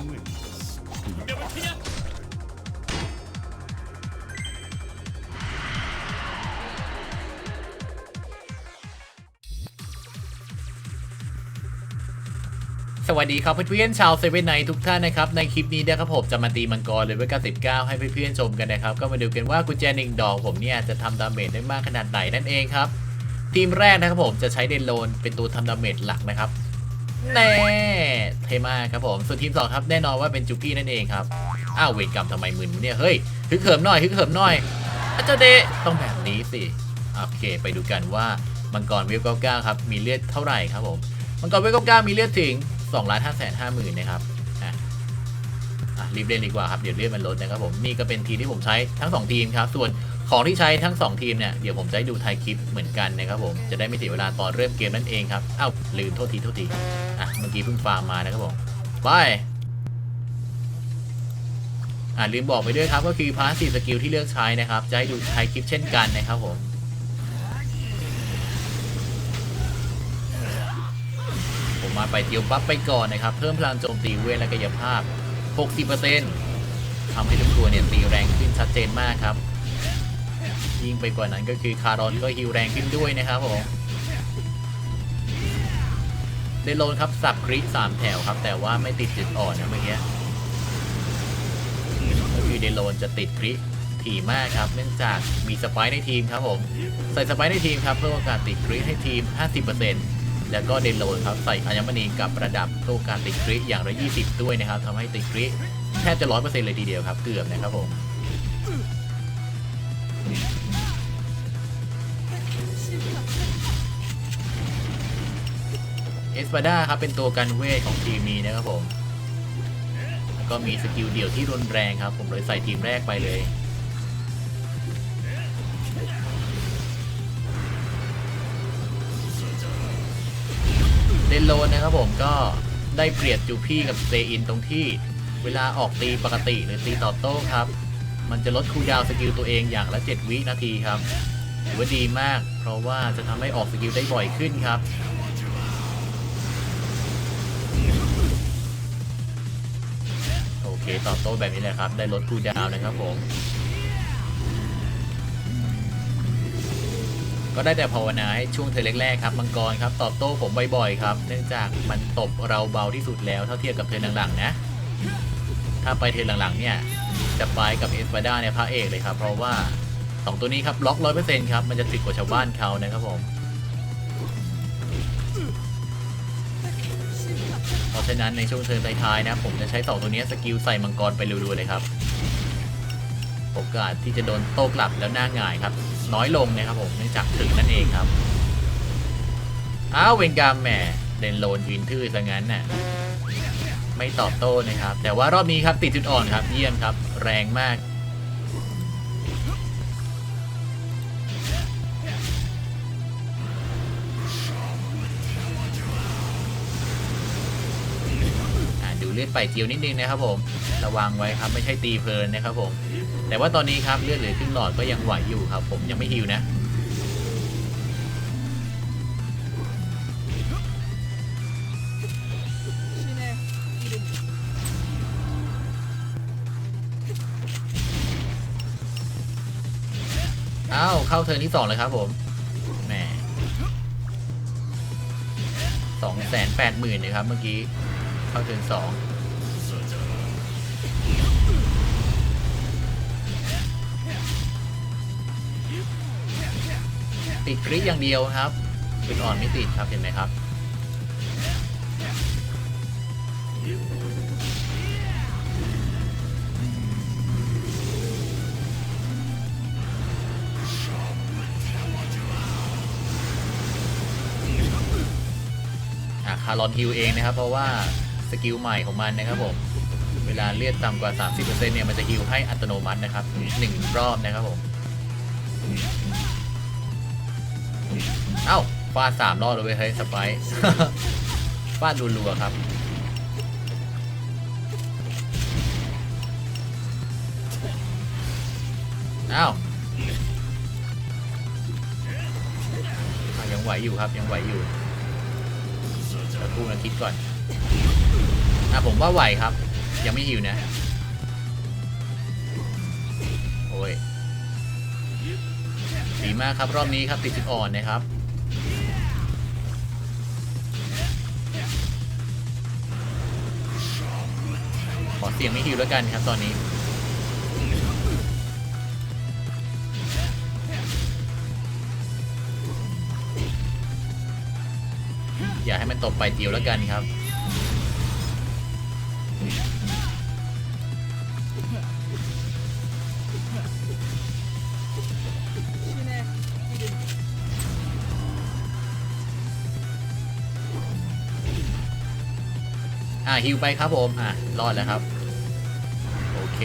สวัสดีครับเพื่อนๆชาวเซเว่นไนทุกท่านนะครับ ในคลิปนี้นะครับผมจะมาตีมังกรเลยเวล99ให้เพื่อนๆชมกันนะครับ ก็มาดูกันว่ากุญแจหนึ่งดอกผมเนี่ยจะทำดาเมจได้มากขนาดไหนนั่นเองครับ ทีมแรกนะครับผมจะใช้เดนโลนเป็นตัวทำดาเมจหลักนะครับ แน่เทมากครับผม ส่วนทีมสองครับแน่นอนว่าเป็นจูปี้นั่นเองครับ อ้าวเวรกรรมทำไมมึนเนี่ย เฮ้ยฮึกเหิมหน่อยฮึกเหิมหน่อยอาจารย์เดต้องแบบนี้สิ โอเค ไปดูกันว่ามังกรเวล99ครับ มีเลือดเท่าไหร่ครับผม มังกรเวล99มีเลือดถึง2ล้าน5แสน5หมื่นนะครับรีบเล่นดีกว่าครับ เดี๋ยวเลือดมันลดนะครับผม นี่ก็เป็นทีมที่ผมใช้ทั้ง 2 ทีมครับ ส่วนของที่ใช้ทั้ง 2 ทีมเนี่ย เดี๋ยวผมจะดูไทยคลิปเหมือนกันนะครับผม จะได้ไม่เสียเวลาตอนเริ่มเกมนั่นเองครับ อ้าวลืมโทษทีโทษที อะเมื่อกี้เพิ่งฟาร์มมานะครับผมไปอ่าลืมบอกไปด้วยครับก็คือพาสซีฟสกิลที่เลือกใช้นะครับ จะให้ดูท้ายคลิปเช่นกันนะครับผมผมมาไปเตียวปั๊บไปก่อนนะครับ เพิ่มพลังโจมตีเวทและกายภาพ 60%ทำให้ทุกตัวเนี่ยตีแรงขึ้นชัดเจนมากครับ ยิ่งไปกว่านั้นก็คือคารอนก็ฮิวแรงขึ้นด้วยนะครับผม เดโลนครับ สับคริสามแถวครับ แต่ว่าไม่ติดจุดอ่อนนะเมื่อกี้คือเดโลนจะติดคริถี่มากครับ เนื่องจากมีสไปร์ในทีมครับผม ใส่สไปร์ในทีมครับ เพิ่มโอกาสติดคริให้ทีม 50%แล้วก็เดนโลนครับ ใส่อัญมณีกับประดับโอกาสติดคริอย่างละ20 ด้วยนะครับทำให้ติดคริแทบจะ 100%เลยทีเดียวครับ เกือบนะครับผม อสปาด้าครับเป็นตัวกันเวทของทีมนี้นะครับผม แล้วก็มีสกิลเดี่ยวที่รุนแรงครับ ผมเลยใส่ทีมแรกไปเลยเดนโลนนะครับผมก็ได้เปรียบจูพี่กับเซอินตรงที่เวลาออกตีปกติหรือตีตอบโต้ครับ มันจะลดคูลดาวน์สกิลตัวเองอย่างละ 7 วินาทีครับถือว่าดีมาก เพราะว่าจะทำให้ออกสกิลได้บ่อยขึ้นครับ ตอบโต้แบบนี้แหละครับ ได้ลดคูลดาวนะครับผม ก็ได้แต่ภาวนาให้ช่วงเทอแรกๆครับมังกรครับตอบโต้ผมบ่อยๆครับ เนื่องจากมันตบเราเบาที่สุดแล้วเท่าเทียบกับเทอหลังๆนะ ถ้าไปเทอหลังๆเนี่ยจะไปกับเอสปาด้าเนี่ยพระเอกเลยครับ เพราะว่า 2 ตัวนี้ครับล็อกร้อยเปอร์เซ็นต์ครับมันจะติดกว่าชาวบ้านเขานะครับผม เพราะฉะนั้นในช่วงเทิร์นท้ายๆนะ ผมจะใช้2ตัวนี้สกิลใส่มังกรไปรัวๆเลยครับ โอกาสที่จะโดนโต้กลับแล้วหน้าหงายครับ น้อยลงนะครับผมเนื่องจากถึงนั่นเองครับ อ้าวเวนกามแหมเดนโลนยืนทื่อซะงั้นน่ะไม่ตอบโต้นะครับ แต่ว่ารอบนี้ครับติดจุดอ่อนครับ เยี่ยมครับ แรงมาก ลือดไปเจียวนิดนึงนะครับผมระวังไว้ครับไม่ใช่ตีเพลินนะครับผม แต่ว่าตอนนี้ครับเลือดเหลือครึ่งหลอดก็ยังไหวอยู่ครับ ผมยังไม่ฮิวนะอ้าวเข้าเทิร์นที่สองเลยครับผมแหมสองแสนแปดหมื่นเลยครับเมื่อกี้ เข้าเทินสองติดกริดอย่างเดียวครับจุดอ่อนไม่ติดครับเห็นไหมครับอะคารอนฮิวเองนะครับ เพราะว่า สกิลใหม่ของมันนะครับผมเวลาเลือดต่ำกว่า 30%เนี่ยมันจะฮิวให้อัตโนมัตินะครับหนึ่งรอบนะครับผมเอ้าฟาดสามรอบเลยเฮ้ยสไปร์ฟาดรัวๆครับเอ้ายังไหวอยู่ครับยังไหวอยู่สักครู่นะคิดก่อน อะผมว่าไหวครับ ยังไม่หิวนะ โอ้ยดีมากครับรอบนี้ครับติดจุดอ่อนนะครับขอเสียงไม่หิวแล้วกันครับตอนนี้ อย่าให้มันตกไปเดียวแล้วกันครับ อ่าฮิวไปครับผม อะ รอดแล้วครับ โอเค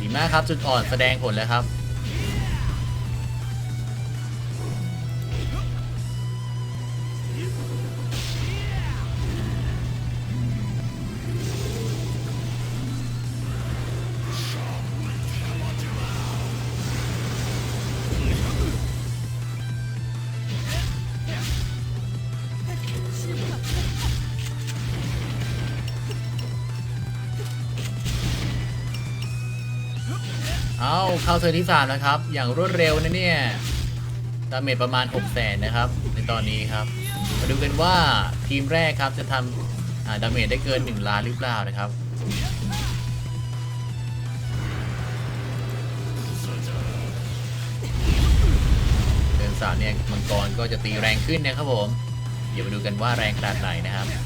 ดีมากครับ จุดอ่อนแสดงผลแล้วครับ เข้าเธอร์ที่สามแล้วครับ อย่างรวดเร็วนะเนี่ยดาเมจประมาณ 6 0แสนนะครับ ในตอนนี้ครับ มาดูกันว่าทีมแรกครับจะทำดาเมจได้เกิน 1 ล้านหรือเปล่านะครับเดินสามเนี่ยมังกรก็จะตีแรงขึ้นนะครับผม เดี๋ยวมาดูกันว่าแรงขนาดไหนนะครับ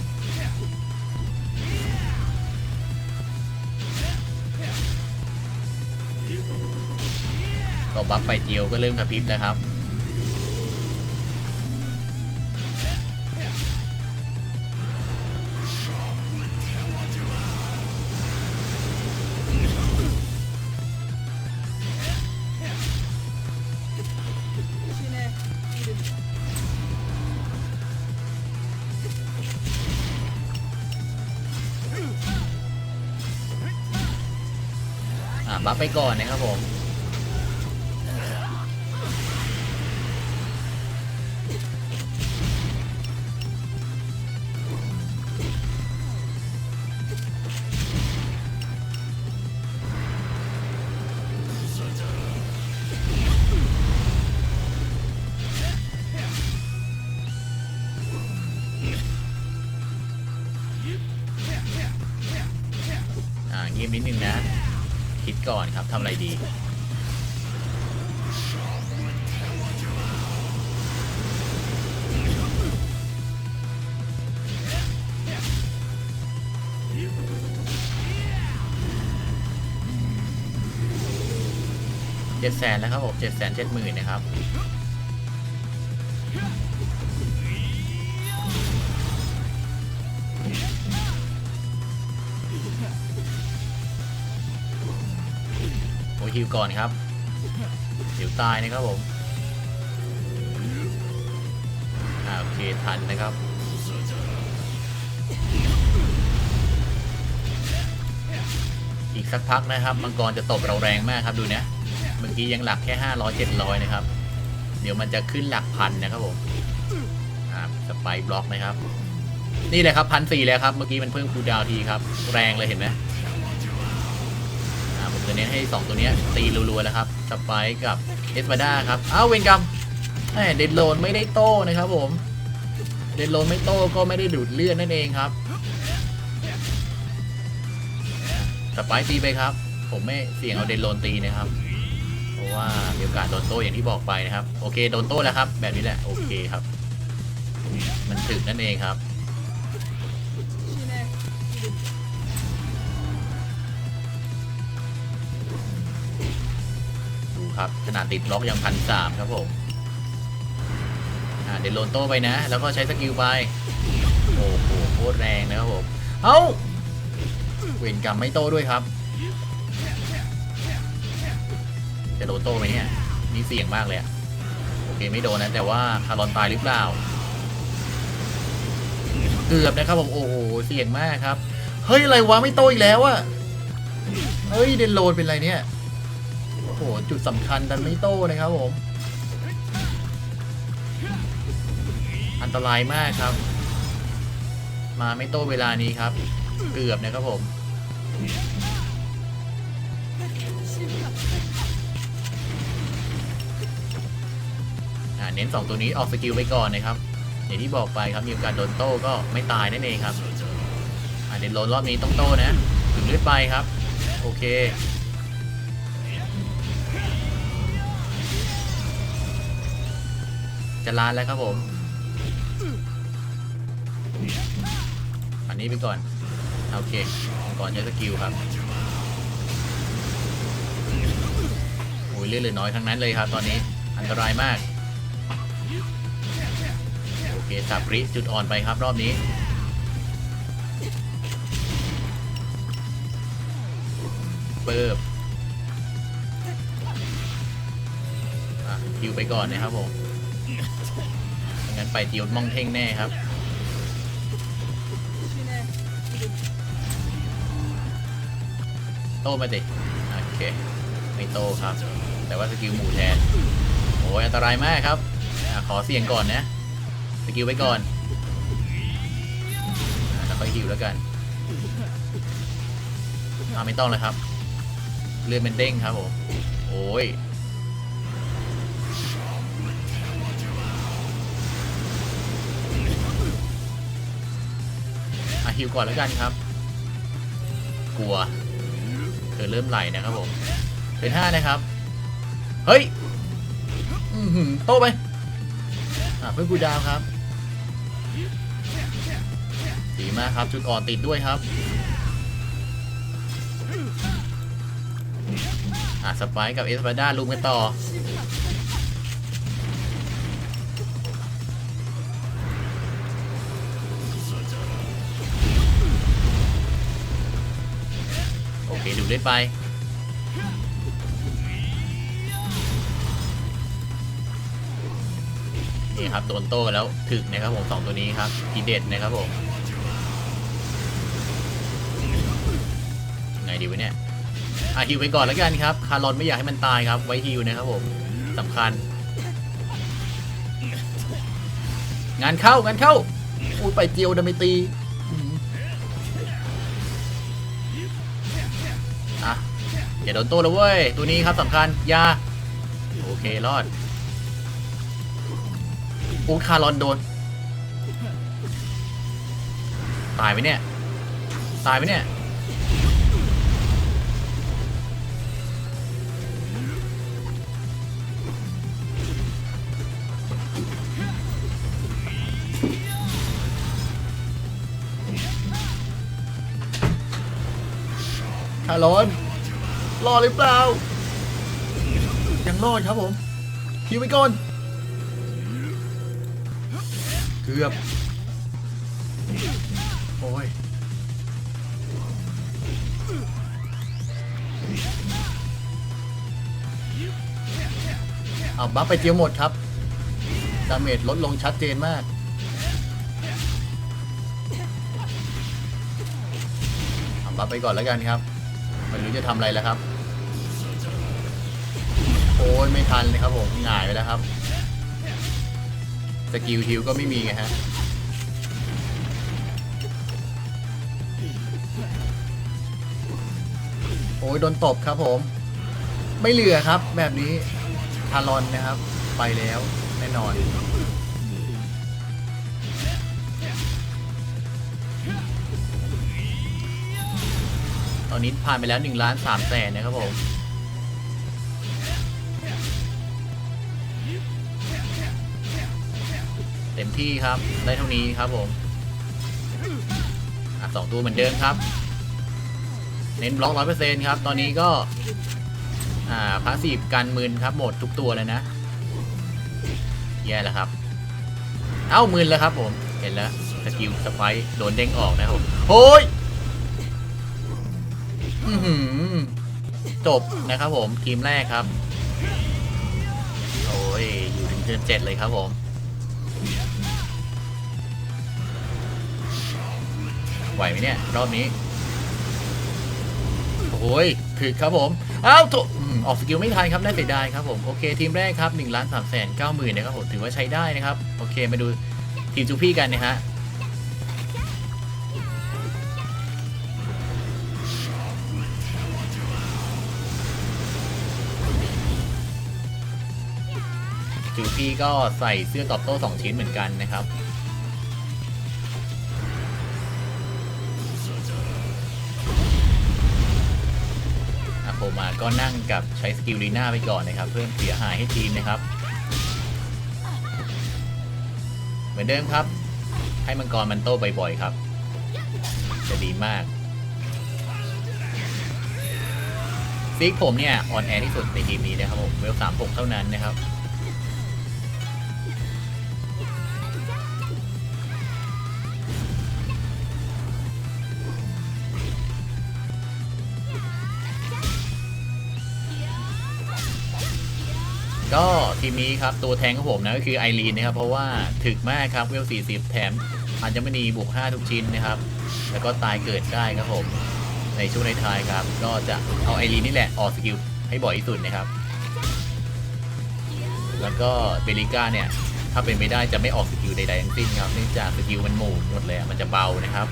ก็บัฟไฟเจียวก็เริ่มกระพริบนะครับ อ่าบัฟไปก่อนนะครับผม นิดนึงนะ คิดก่อนครับทำอะไรดี เจ็ดแสนแล้วครับผมเจ็ดแสนเจ็ดหมื่นนะครับ ฮิวก่อนครับเดี๋ยวตายนะครับผมอโอเคทันนะครับอีกสักพักนะครับ มังกรจะตบเราแรงมากครับดูนะเมื่อกี้ยังหลักแค่ 500 700 นะครับ เดี๋ยวมันจะขึ้นหลักพันนะครับผมอ่าสไปบล็อกนะครับ นี่เลยครับพันสี่แล้วครับ เมื่อกี้มันเพิ่มคูดาวทีครับ แรงเลยเห็นไหม จะเน้นให้ 2 ตัวเนี้ยตีรัวๆแล้วครับสไปกับเอสมาด้าครับอ้าวเวนกัมเดนโลนไม่ได้โต้นะครับผมเดนโลนไม่โต้ก็ไม่ได้ดูดเลือดนั่นเองครับสไปตีไปครับ ผมไม่เสี่ยงเอาเดนโลนตีนะครับ เพราะว่ามีโอกาสโดนโต้อย่างที่บอกไปนะครับ โอเคโดนโต้แล้วครับ แบบนี้แหละโอเคครับ มันถึกนั่นเองครับ ครับขนาดติดล็อกยังพันสามครับผมอ่าเดนโลนโต้ไปนะ แล้วก็ใช้สกิลไป โอ้โหโคตรแรงนะครับผมเอ้าเวนกรรมไม่โต้ด้วยครับจะโดนโต้ไหมเนี่ยนี่เสี่ยงมากเลยอะโอเคไม่โดนนะแต่ว่าคารอนตายหรือเปล่า เกือบนะครับผมโอ้โหเสี่ยงมากครับ เฮ้ยอะไรวะไม่โต้อีกแล้วอะเฮ้ยเดนโลนเป็นไรเนี่ย หจุดสำคัญดันไม่โต้นะครับผม อันตรายมากครับ มาไม่โต้เวลานี้ครับ เกือบนะครับผมเน้น 2 ตัวนี้ออกสกิลไปก่อนนะครับ อย่างที่บอกไปครับมีโอกาสโดนโต้ก็ไม่ตายนั่นเองครับอ่าเดนโลนรอบนี้ต้องโต้นะ ถึงเลือดไปครับ โอเค จะลานแล้วครับผม อันนี้ไปก่อน โอเค ก่อนใช้สกิลครับโอ้ยเลือดเหลือน้อยทั้งนั้นเลยครับ ตอนนี้อันตรายมาก โอเคสับริจุดอ่อนไปครับรอบนี้เปิบอะคิวไปก่อนนะครับผม งั้นไปเดียวมองเท่งแน่ครับโตมาดิโอเคไม่โตครับ แต่ว่าสกิลหมู่แทนโอ้ยอันตรายมากครับอขอเสี่ยงก่อนนะสกิลไว้ก่อนแล้วค่อยฮิวแล้วกันอาไม่ต้องเลยครับเลื่อนเป็นเด้งครับผมโอ้ย ฮิวก่อนแล้วกันครับ กลัวเธอเริ่มไหลนะครับผม เป็นห้านะครับ เฮ้ยโตไปอะเพื่อนกูดาวครับดีมากครับ จุดอ่อนติดด้วยครับอะสไปค์กับเอสปาด้าลุมกันต่อ อเคดูได้ไป นี่ครับโดนโต้แล้วถึกนะครับผมสองตัวนี้ครับทีเด็ดนะครับผมยังไงดีวะเนี่ยอะฮิวไปก่อนแล้วกันครับ คารอนไม่อยากให้มันตายครับ ไว้ฮิวนะครับผมสำคัญ งานเข้างานเข้าอุ้ยไปเจียวดามิตี อย่าโดนโต้แล้วเว้ย ตัวนี้ครับสำคัญยาโอเครอดอูคารอนโดน ตายไหมเนี่ย ตายไหมเนี่ย คารอน รอดหรือเปล่า ยังรอดครับผมคิวไปก่อน เกือบ โอ้ย เอาบัฟไปเจียวหมดครับ ดาเมจลดลงชัดเจนมากเอาบัฟไปก่อนแล้วกันครับไม่รู้จะทำอะไรแล้วครับ โอ้ยไม่ทันเลยครับผมหงายไปแล้วครับสกิลฮิวก็ไม่มีไงฮะโอ้ยโดนตบครับผม ไม่เหลือครับ แบบนี้ทารอนนะครับ ไปแล้วแน่นอนตอนนี้ผ่านไปแล้ว1ล้าน3แสนนะครับผม ต็มที่ครับ ได้เท่านี้ครับผมอะสองตัวเหมือนเดิมครับ เน้นบล็อกร้อยเปอร์เซ็นต์ครับ ตอนนี้ก็ อ่าพาสซีฟกันมืนครับ หมดทุกตัวเลยนะแย่แล้วครับ เอ้ามืนแล้วครับผม เห็นแล้วสกิลสไปค์โดนเด้งออกนะครับผมโอ้ยจบนะครับผมทีมแรกครับ โอ้ย อยู่ถึงเทิร์นเจ็ดเลยครับผม ไหวไหมเนี่ย รอบนี้ โอ้ยถึกครับผมอ้าวโถอืมออกสกิลไม่ทันครับน่าเสียดายครับผม โอเค ทีมแรกครับ1ล้าน3แสน9หมื่นนะครับผมถือว่าใช้ได้นะครับ โอเค มาดูทีมจูพี่กันนะฮะจูพี่ก็ใส่เสื้อตอบโต้สองชิ้นเหมือนกันนะครับ ก็นั่งกับใช้สกิลลีน่าไปก่อนนะครับ เพื่อเสียหายให้ทีมนะครับ เหมือนเดิมครับ ให้มังกรมันโต้บ่อยๆครับ จะดีมากซิกผมเนี่ยออนแอร์ที่สุดในทีมนี้นะครับผมเวลสามหกเท่านั้นนะครับ ก็ทีมนี้ครับตัวแทงของผมนะก็คือไอรีนนะครับเพราะว่าถึกมากครับเวล 40 แถมอัญมณีบุก5 ทุกชิ้นนะครับ แล้วก็ตายเกิดได้ครับผม ในช่วงในท้ายครับ ก็จะเอาไอรีนนี่แหละออกสกิลให้บ่อยที่สุดนะครับ แล้วก็เบลิก้าเนี่ย ถ้าเป็นไม่ได้จะไม่ออกสกิลใดๆทั้งสิ้นครับเนื่องจากสกิลมันหมู่หมดเลยมันจะเบานะครับ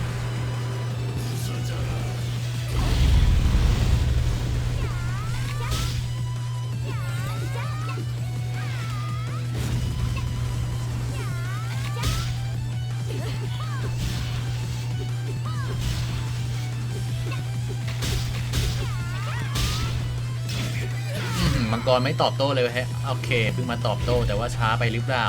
กรไม่ตอบโต้เลยฮะโอเคเพิ่งมาตอบโต้แต่ว่าช้าไปหรือเปล่า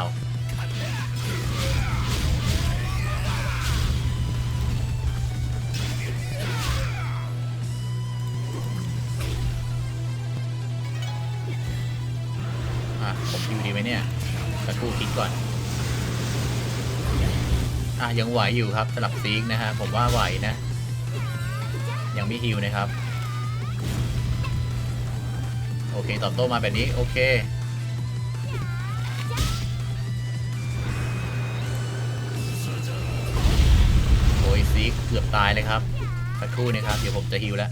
อะผมฮิวดีไหมเนี่ยสักครู่คิดก่อนอะยังไหวอยู่ครับสลับซีกนะฮะผมว่าไหวนะ ยังไม่ฮิวนะครับ อเคตอบโต้มาแบบนี้ โอเค โอ้ยซีเกือบตายเลยครับสักครู่นะครับ เดี๋ยวผมจะฮิวแล้ว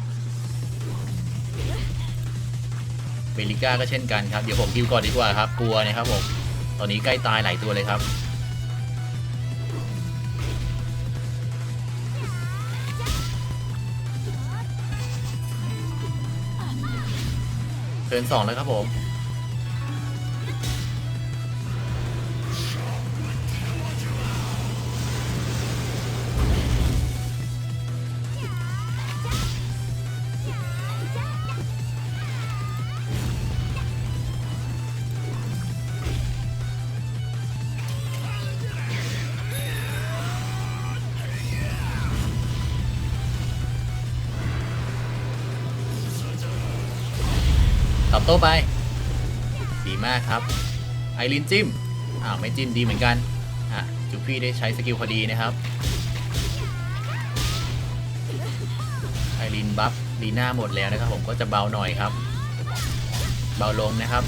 เบลิก้าก็เช่นกันครับ เดี๋ยวผมฮิวก่อนดีกว่าครับ กลัวนะครับผม ตอนนี้ใกล้ตายหลายตัวเลยครับ เทิร์นสองแล้วครับผม ตอบโต้ไป ดีมากครับ ไอรินจิ้ม อ้าว ไม่จิ้มดีเหมือนกัน อะ จูฟี่ได้ใช้สกิลพอดีนะครับ ไอรินบัฟลีน่าหมดแล้วนะครับ ผมก็จะเบาหน่อยครับ เบาลงนะครับ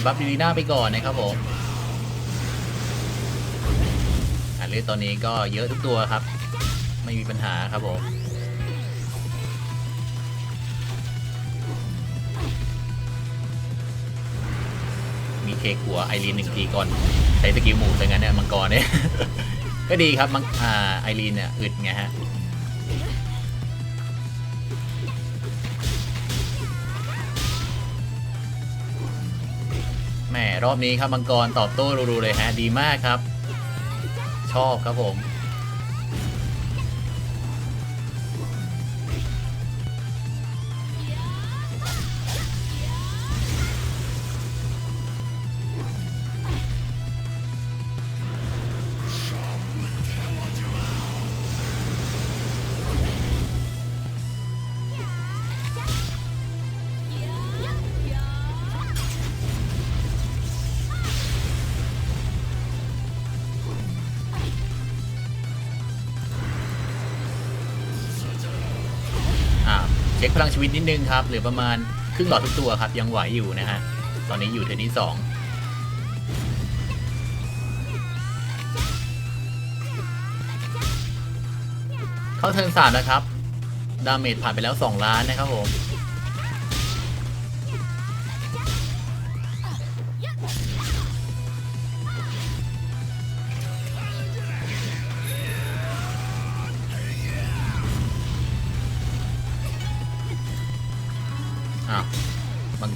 คบัฟลีน่าไปก่อนนะครับผมอ่าเลือดตอนนี้ก็เยอะทุกตัวครับ ไม่มีปัญหาครับผมมีเคหัวไอรีนหนึ่งทีก่อนใช้สกิลหมู่ซะงั้นเนี่ยมังกรเนี่ยก็ดีครับมังอ่าไอรีนเนี่ยอึดไงฮะ มรอบนี้ครับมังกรตอบโต้รูๆเลยฮะดีมากครับ ชอบครับผม เช็คพลังชีวิตนิดนึงครับเหลือประมาณครึ่งหลอดทุกตัวครับ ยังไหวอยู่นะฮะ ตอนนี้อยู่เทอร์นี้สองเข้าเทิร์นสามนะครับ ดาเมจผ่านไปแล้ว 2 ล้านนะครับผม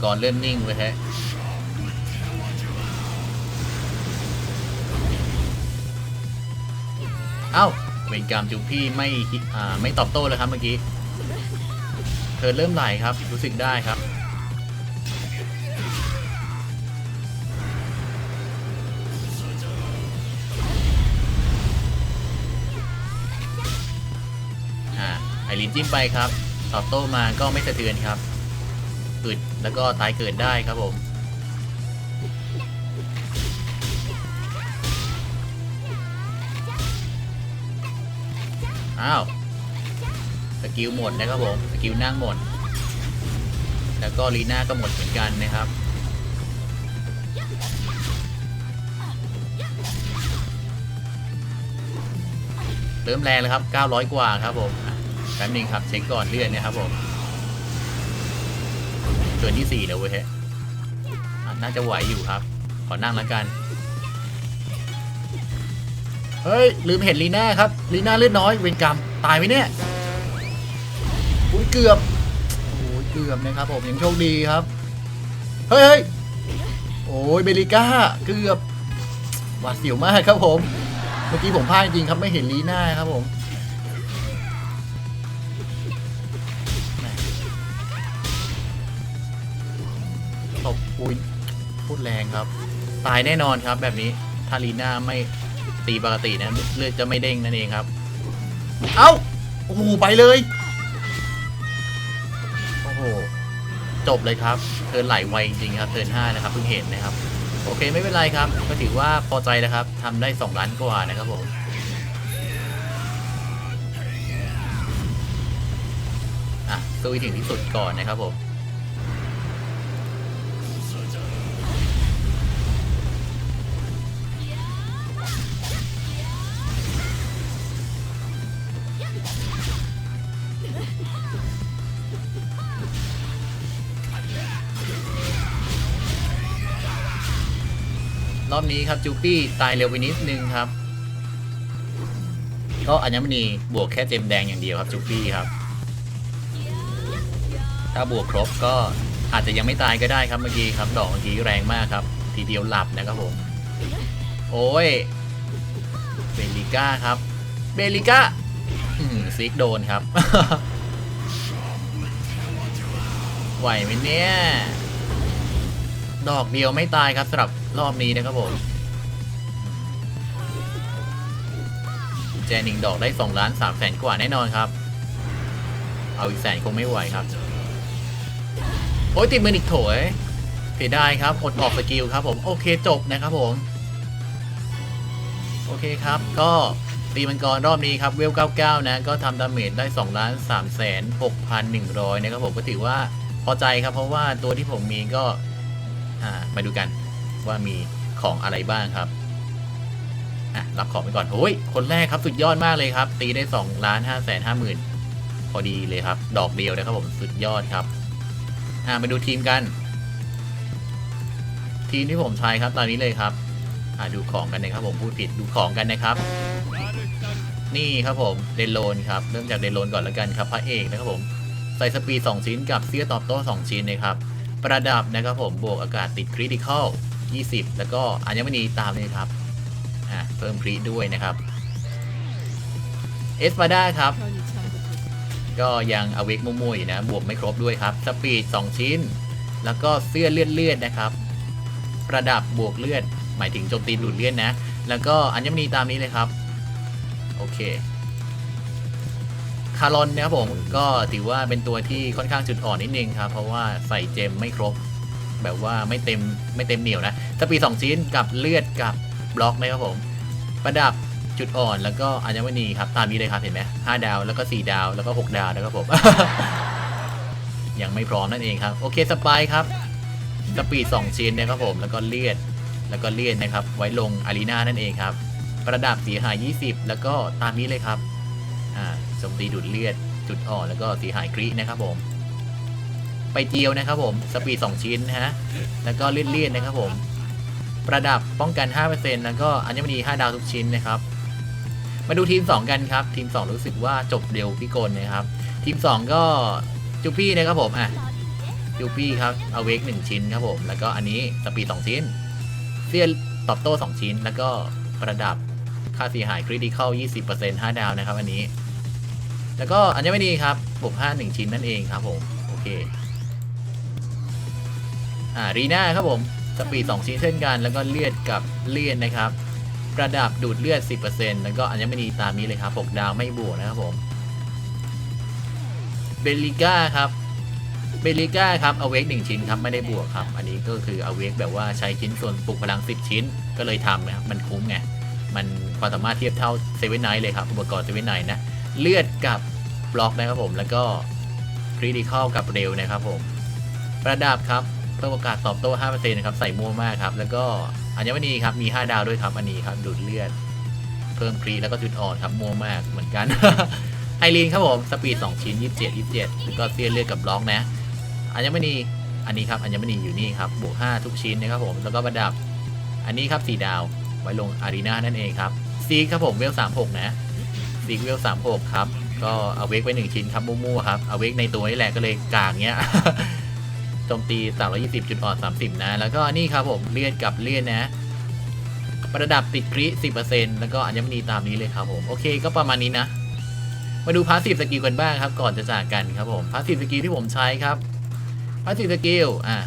มังกรเริ่มนิ่งไปแฮะเอ้าเวรกรรมจูพี่ไม่อ่าไม่ตอบโต้เลยครับเมื่อกี้ เธอเริ่มไหลครับ รู้สึกได้ครับ อ่าไอรินจิ้มไปครับ ตอบโต้มาก็ไม่สะเทือนครับ อึดแล้วก็ตายเกิดได้ครับผมอ้าวสกิลหมดนะครับผมสกิลนั่งหมด แล้วก็ลีน่าก็หมดเหมือนกันนะครับเริ่มแรงแล้วครับ 900 กว่าครับผมอะแป๊บนึงครับเช็คก่อนเลื่อนนะครับผม เกินที่4แล้วเว้ยฮะน่าจะไหวอยู่ครับ ขอนั่งแล้วกัน เฮ้ย ลืมเห็นลีน่าครับ ลีน่าเลือดน้อยเวรกรรม ตายไหมเนี่ยอุ้ยเกือบโอ้ยเกือบนะครับผมยังโชคดีครับ เฮ้ยเฮ้ยโอ้ยเบลิก้าเกือบหวาดเสียวมากครับผม เมื่อกี้ผมพลาดจริงครับไม่เห็นลีน่าครับผม อุ้ยพูดแรงครับ ตายแน่นอนครับแบบนี้ถ้าลีน่าไม่ตีปกตินะเลือดจะไม่เด้งนั่นเองครับ เอ้าโอ้โหไปเลยโอ้โหจบเลยครับเทิร์นไหลไวจริงครับเทิร์นห้านะครับเพิ่งเห็นนะครับ โอเคไม่เป็นไรครับ ก็ถือว่าพอใจนะครับทำได้ 2 ล้านกว่านะครับผมอะสู้ถึงที่สุดก่อนนะครับผม อบนี้ครับจูปี้ตายเร็วไปนิดนึงครับ ก็อัญมณีบวกแค่เจมแดงอย่างเดียวครับจูปี้ครับ ถ้าบวกครบก็อาจจะยังไม่ตายก็ได้ครับเมื่อกี้ครับ ดอกเมื่อกี้แรงมากครับ ทีเดียวหลับนะครับผม โอ้ยเบลิก้าครับ เบลิก้าซิกโดนครับ ไหวไหมเนี่ย ดอกเดียวไม่ตายครับสำหรับ รอบนี้นะครับผมแจนิงดอกได้2ล้าน3แสนกว่าแน่นอนครับ เอาอีกแสนคงไม่ไหวครับ โอ้ยติดมืออีกโถยเสียดายครับอดออกสกิลครับผมโอเคจบนะครับผม โอเคครับ ก็ตีมังกรรอบนี้ครับเวล 99 นะ ก็ทำดาเมจได้2ล้าน3แสน6,100 นะครับผมก็ถือว่าพอใจครับเพราะว่าตัวที่ผมมีก็ อ่า มาดูกัน ว่ามีของอะไรบ้างครับอะรับของไปก่อนโอ้ยคนแรกครับสุดยอดมากเลยครับ ตีได้2ล้าน5แสน5หมื่นพอดีเลยครับ ดอกเดียวนะครับผมสุดยอดครับอ่ามาดูทีมกัน ทีมที่ผมใช้ครับตอนนี้เลยครับอ่าดูของกันนะครับผมพูดผิดดูของกันนะครับ นี่ครับผมเดนโลนครับเริ่มจากเดนโลนก่อนแล้วกันครับพระเอกนะครับผมใส่สปีด2ชิ้นกับเสื้อตอบโต้2ชิ้นนะครับประดับนะครับผมบวกอากาศติดคริติคอล 20 แล้วก็อัญมณีตามเลยครับ อ่าเพิ่มคริด้วยนะครับ เอสปาด้าครับ ก็ยังอเวกมุ่ยๆอยู่นะ บวกไม่ครบด้วยครับ สปีด 2 ชิ้น แล้วก็เสื้อเลือดเลือดนะครับ ประดับบวกเลือด หมายถึงโจมตีดูดเลือดนะ แล้วก็อัญมณีตามนี้เลยครับ โอเคคารอนนะครับผมก็ถือว่าเป็นตัวที่ค่อนข้างจุดอ่อนนิดนึงครับ เพราะว่าใส่เจมไม่ครบ แบบว่าไม่เต็มไม่เต็มเหนียวนะสปีดสองชิ้นกับเลือดกับบล็อกนะครับผม ประดับจุดอ่อนแล้วก็อัญมณีครับตามนี้เลยครับเห็นไหมห้าดาวแล้วก็สี่ดาวแล้วก็หกดาวนะครับผม ยังไม่พร้อมนั่นเองครับ โอเคสปายครับสปีดสองชิ้นนะครับผมแล้วก็เลือดแล้วก็เลือดนะครับ ไว้ลงอารีนานั่นเองครับ ประดับสีหาย 20 แล้วก็ตามนี้เลยครับอ่าโจมตีดูดเลือดจุดอ่อนแล้วก็สีหายครีนะครับผม ไปเจียวนะครับผม สปีด 2 ชิ้นนะฮะ แล้วก็เลือดเลือดนะครับผม ประดับป้องกัน 5%แล้วก็อัญมณี 5 ดาวทุกชิ้นนะครับ มาดูทีม 2 กันครับ ทีม 2 รู้สึกว่าจบเร็วพี่กลนะครับ ทีม 2 ก็จูปี้นะครับผม อะจูปี้ครับเอาเวก1ชิ้นครับผม แล้วก็อันนี้สปีด 2 ชิ้นเซียนตอบโต้ 2 ชิ้น แล้วก็ประดับค่าเสียหายคริติคอล20% 5 ดาวนะครับอันนี้ แล้วก็อัญมณีครับบวก5 1ชิ้นนั่นเองครับผม โอเค อ่ารีน่าครับผม สปีด2ชิ้นเช่นกัน แล้วก็เลือดกับเลือดนะครับ ประดับดูดเลือด 10%แล้วก็อัญมณีตามนี้เลยครับ6ดาวไม่บวกนะครับผมเบลลิก้าครับเบลลิก้าครับเอาเวกหนึ่งชิ้นครับไม่ได้บวกครับ อันนี้ก็คือเอาเวกแบบว่าใช้ชิ้นส่วนปลุกพลัง 10 ชิ้น ก็เลยทำนะครับมันคุ้มไงมันความสามารถเทียบเท่าเซเว่นไนท์เลยครับ อุปกรณ์เซเว่นไนท์นะ เลือดกับบล็อกนะครับผม แล้วก็คริติคอลกับเร็วนะครับผม ประดับครับ เพิ่มโอกาสตอบโต้5%นะครับใส่มั่วมากครับ แล้วก็อัญมณีครับมี 5 ดาวด้วยครับอันนี้ครับดูดเลือด เพิ่มครีแล้วก็จุดอ่อนครับมั่วมากเหมือนกันไอรีนครับผมสปีด2ชิ้น27 27แล้วก็เซียนเลือดกับบล็อกนะอัญมณีอันนี้ครับอัญมณีอยู่นี่ครับบวก5ทุกชิ้นนะครับผมแล้วก็ประดับอันนี้ครับ4ดาวไว้ลงอารีนานั่นเองครับซีครับผมเวล36 นะซีเวล36 ครับ ก็เอาเวกไป1ชิ้นครับมั่วๆครับเอาเวกในตัวนี่แหละก็เลยกากเงี้ย จมตี 320 จุดอ่อน 30 นะ แล้วก็นี่ครับผมเลือดกับเลือดนะ ประดับติดคริ10%แล้วก็อัญมณีตามนี้เลยครับผมโอเคก็ประมาณนี้นะ มาดูพาสซีฟสกิลกันบ้างครับ ก่อนจะจากกันครับผมพาสซีฟสกิลที่ผมใช้ครับพาสซีฟสกิลอะ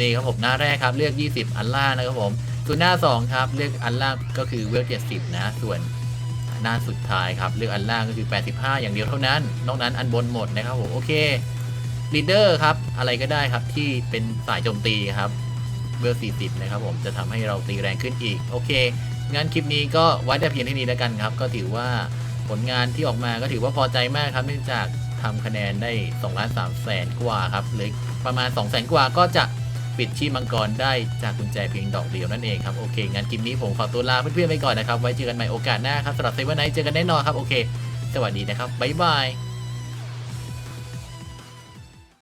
นี่ครับผมหน้าแรกครับเลือก 20 อันล่างนะครับผมส่วนหน้า 2 ครับ เลือกอันล่างก็คือเวล70 นะ ส่วนหน้าสุดท้ายครับ เลือกอันล่างก็คือ 85 อย่างเดียวเท่านั้น นอกนั้นอันบนหมดนะครับผมโอเค ลีดเดอร์ครับ อะไรก็ได้ครับที่เป็นสายโจมตีครับเวล40 นะครับผมจะทำให้เราตีแรงขึ้นอีก โอเค งั้นคลิปนี้ก็ไว้แต่เพียงเท่านี้แล้วกันครับ ก็ถือว่าผลงานที่ออกมาก็ถือว่าพอใจมากครับ เนื่องจากทำคะแนนได้2ล้าน3แสนกว่าครับหลือประมาณ 2 0 0แสนกว่าก็จะปิดชีพมังกรได้จากกุญแจเพียงดอกเดียวนั่นเองครับโอเคงั้นคลิปนี้ผมขอตัวลาเพื่อนๆไปก่อนนะครับไว้เจอกันใหม่โอกาสหน้าครับสำหรับเซเว่นไนท์เจอกันแน่นอนครับโอเค สวัสดีนะครับบ๊ายบาย